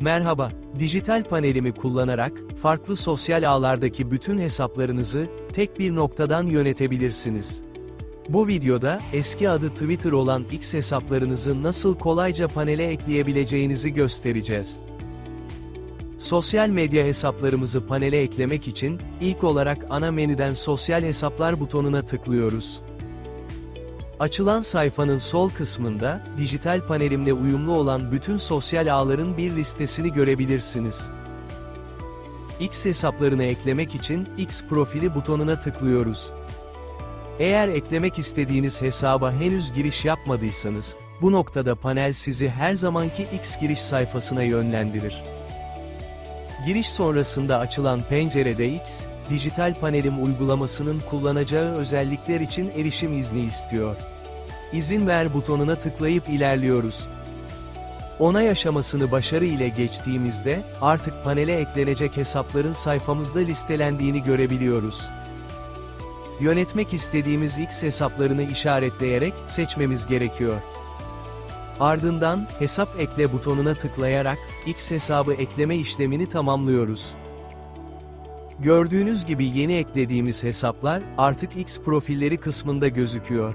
Merhaba, dijital panelimi kullanarak, farklı sosyal ağlardaki bütün hesaplarınızı, tek bir noktadan yönetebilirsiniz. Bu videoda, eski adı Twitter olan X hesaplarınızı nasıl kolayca panele ekleyebileceğinizi göstereceğiz. Sosyal medya hesaplarımızı panele eklemek için, ilk olarak ana menüden sosyal hesaplar butonuna tıklıyoruz. Açılan sayfanın sol kısmında, dijital panelimle uyumlu olan bütün sosyal ağların bir listesini görebilirsiniz. X hesaplarını eklemek için, X profili butonuna tıklıyoruz. Eğer eklemek istediğiniz hesaba henüz giriş yapmadıysanız, bu noktada panel sizi her zamanki X giriş sayfasına yönlendirir. Giriş sonrasında açılan pencerede X, dijital panelim uygulamasının kullanacağı özellikler için erişim izni istiyor. İzin ver butonuna tıklayıp ilerliyoruz. Onay aşamasını başarı ile geçtiğimizde, artık panele eklenecek hesapların sayfamızda listelendiğini görebiliyoruz. Yönetmek istediğimiz X hesaplarını işaretleyerek seçmemiz gerekiyor. Ardından, hesap ekle butonuna tıklayarak, X hesabı ekleme işlemini tamamlıyoruz. Gördüğünüz gibi yeni eklediğimiz hesaplar, artık X profilleri kısmında gözüküyor.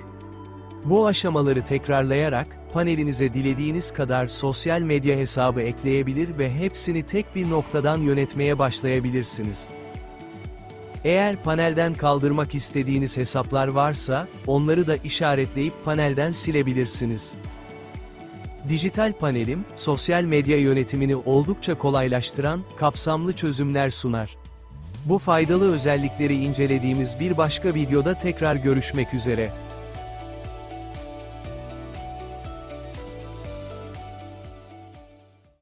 Bu aşamaları tekrarlayarak, panelinize dilediğiniz kadar sosyal medya hesabı ekleyebilir ve hepsini tek bir noktadan yönetmeye başlayabilirsiniz. Eğer panelden kaldırmak istediğiniz hesaplar varsa, onları da işaretleyip panelden silebilirsiniz. Dijital panelim, sosyal medya yönetimini oldukça kolaylaştıran, kapsamlı çözümler sunar. Bu faydalı özellikleri incelediğimiz bir başka videoda tekrar görüşmek üzere.